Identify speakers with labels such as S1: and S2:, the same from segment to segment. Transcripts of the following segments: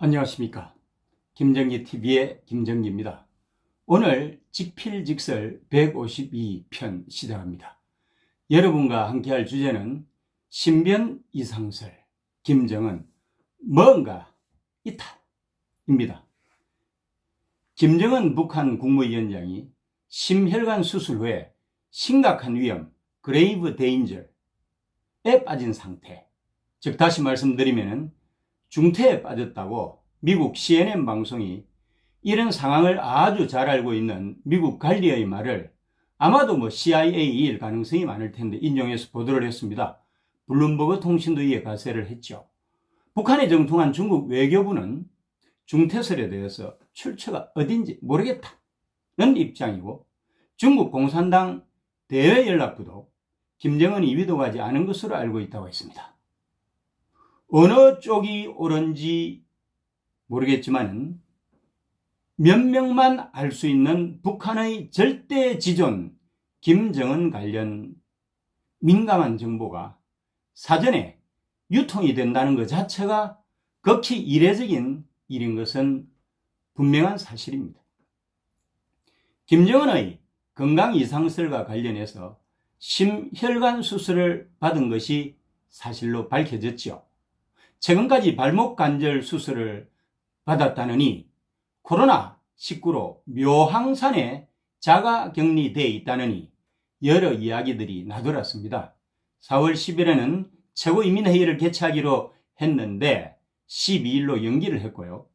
S1: 안녕하십니까. 김정기 TV의 김정기입니다. 오늘 직필직설 152편 시작합니다. 여러분과 함께할 주제는 신변 이상설, 김정은, 뭔가 있다 입니다. 김정은 북한 국무위원장이 심혈관 수술 후에 심각한 위험, 그레이브 데인저에 빠진 상태. 즉, 다시 말씀드리면은 중태에 빠졌다고 미국 CNN 방송이 이런 상황을 아주 잘 알고 있는 미국 관리의 말을 아마도 뭐 CIA일 가능성이 많을 텐데 인용해서 보도를 했습니다. 블룸버그 통신도 이에 가세를 했죠. 북한에 정통한 중국 외교부는 중태설에 대해서 출처가 어딘지 모르겠다는 입장이고 중국 공산당 대외연락부도 김정은이 위도하지 않은 것으로 알고 있다고 했습니다. 어느 쪽이 옳은지 모르겠지만 몇 명만 알 수 있는 북한의 절대 지존 김정은 관련 민감한 정보가 사전에 유통이 된다는 것 자체가 극히 이례적인 일인 것은 분명한 사실입니다. 김정은의 건강 이상설과 관련해서 심혈관 수술을 받은 것이 사실로 밝혀졌죠. 최근까지 발목 관절 수술을 받았다느니 코로나19로 묘항산에 자가 격리돼 있다느니 여러 이야기들이 나돌았습니다. 4월 10일에는 최고인민회의를 개최하기로 했는데 12일로 연기를 했고요.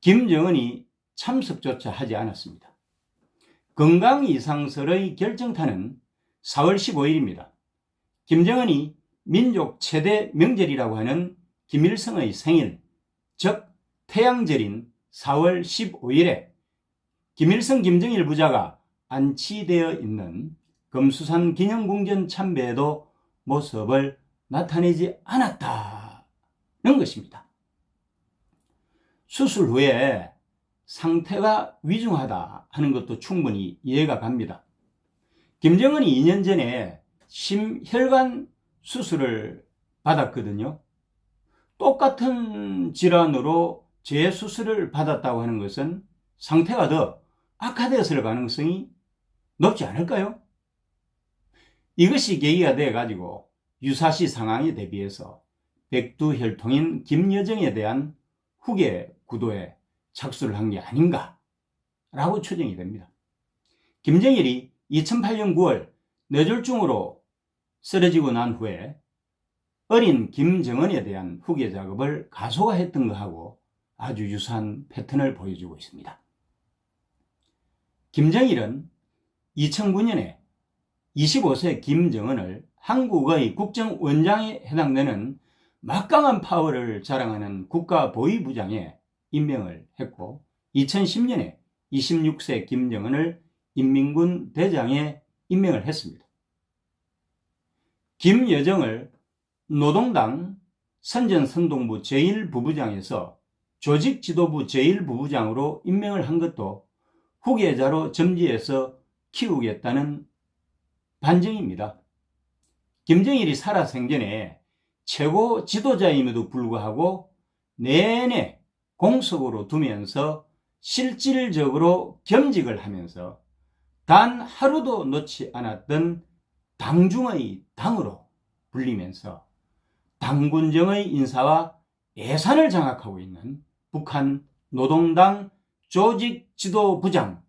S1: 김정은이 참석조차 하지 않았습니다. 건강 이상설의 결정타는 4월 15일입니다. 김정은이 민족 최대 명절이라고 하는 김일성의 생일, 즉 태양절인 4월 15일에 김일성 김정일 부자가 안치되어 있는 금수산 기념궁전 참배에도 모습을 나타내지 않았다는 것입니다. 수술 후에 상태가 위중하다 하는 것도 충분히 이해가 갑니다. 김정은이 2년 전에 심혈관 수술을 받았거든요. 똑같은 질환으로 재수술을 받았다고 하는 것은 상태가 더 악화되었을 가능성이 높지 않을까요? 이것이 계기가 돼 가지고 유사시 상황에 대비해서 백두혈통인 김여정에 대한 후계 구도에 착수를 한 게 아닌가 라고 추정이 됩니다. 김정일이 2008년 9월 뇌졸중으로 쓰러지고 난 후에 어린 김정은에 대한 후계 작업을 가소화했던 것하고 아주 유사한 패턴을 보여주고 있습니다. 김정일은 2009년에 25세 김정은을 한국의 국정원장에 해당되는 막강한 파워를 자랑하는 국가보위부장에 임명을 했고 2010년에 26세 김정은을 인민군 대장에 임명을 했습니다. 김여정을 노동당 선전선동부 제1부부장에서 조직지도부 제1부부장으로 임명을 한 것도 후계자로 점지해서 키우겠다는 반증입니다. 김정일이 살아 생전에 최고 지도자임에도 불구하고 내내 공석으로 두면서 실질적으로 겸직을 하면서 단 하루도 놓지 않았던 당중의 당으로 불리면서 당군정의 인사와 예산을 장악하고 있는 북한 노동당 조직 지도부장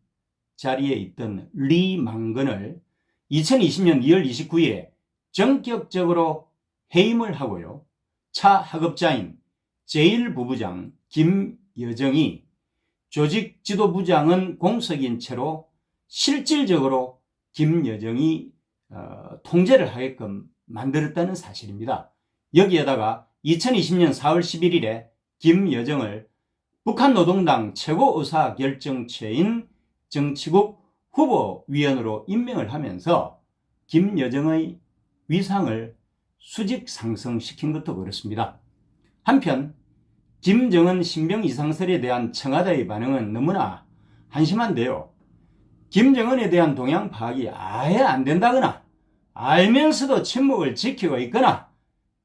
S1: 자리에 있던 리 망건을 2020년 2월 29일에 전격적으로 해임을 하고요. 차 하급자인 제1부부장 김여정이 조직 지도부장은 공석인 채로 실질적으로 김여정이 어, 통제를 하게끔 만들었다는 사실입니다. 여기에다가 2020년 4월 11일에 김여정을 북한 노동당 최고 의사 결정체인 정치국 후보위원으로 임명을 하면서 김여정의 위상을 수직 상승시킨 것도 그렇습니다. 한편 김정은 신병 이상설에 대한 청와대의 반응은 너무나 한심한데요. 김정은에 대한 동향 파악이 아예 안 된다거나 알면서도 침묵을 지키고 있거나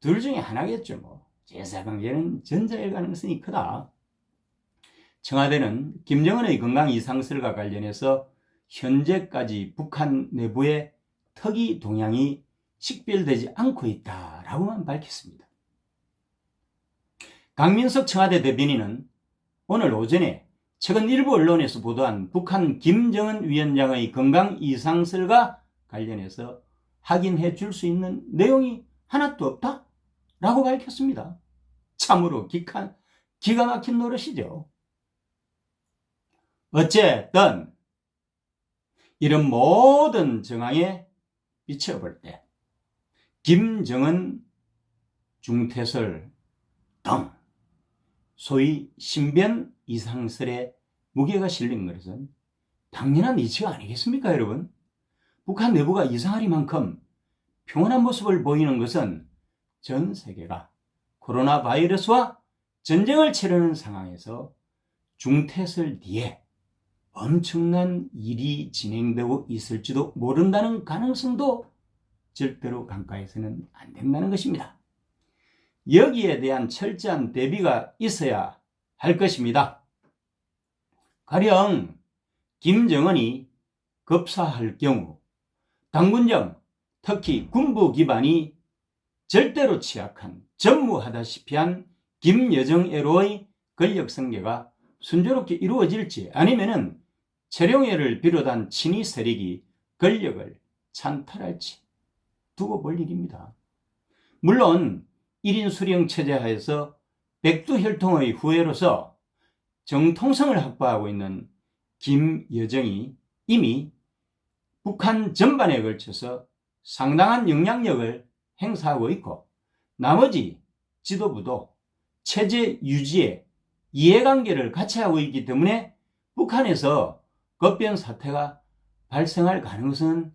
S1: 둘 중에 하나겠죠 뭐. 제사관계는 전자일 가능성이 크다. 청와대는 김정은의 건강 이상설과 관련해서 현재까지 북한 내부의 특이 동향이 식별되지 않고 있다라고만 밝혔습니다. 강민석 청와대 대변인은 오늘 오전에 최근 일부 언론에서 보도한 북한 김정은 위원장의 건강 이상설과 관련해서 확인해 줄 수 있는 내용이 하나도 없다? 라고 밝혔습니다. 참으로 기가, 기가 막힌 노릇이죠. 어쨌든 이런 모든 정황에 비춰볼 때 김정은 중퇴설 등 소위 신변 이상설에 무게가 실린 것은 당연한 이치가 아니겠습니까 여러분? 북한 내부가 이상하리만큼 평온한 모습을 보이는 것은 전 세계가 코로나 바이러스와 전쟁을 치르는 상황에서 중퇴설 뒤에 엄청난 일이 진행되고 있을지도 모른다는 가능성도 절대로 간과해서는 안 된다는 것입니다. 여기에 대한 철저한 대비가 있어야 할 것입니다. 가령 김정은이 급사할 경우 당군정, 특히 군부 기반이 절대로 취약한 전무하다시피 한 김여정애로의 권력 승계가 순조롭게 이루어질지 아니면은 최룡해를 비롯한 친위 세력이 권력을 찬탈할지 두고 볼 일입니다. 물론 1인 수령 체제 하에서 백두혈통의 후예로서 정통성을 확보하고 있는 김여정이 이미 북한 전반에 걸쳐서 상당한 영향력을 행사하고 있고 나머지 지도부도 체제 유지에 이해관계를 같이 하고 있기 때문에 북한에서 급변 사태가 발생할 가능성은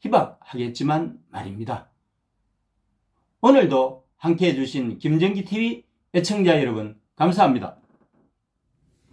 S1: 희박하겠지만 말입니다. 오늘도 함께 해 주신 김정기 TV 애청자 여러분 감사합니다.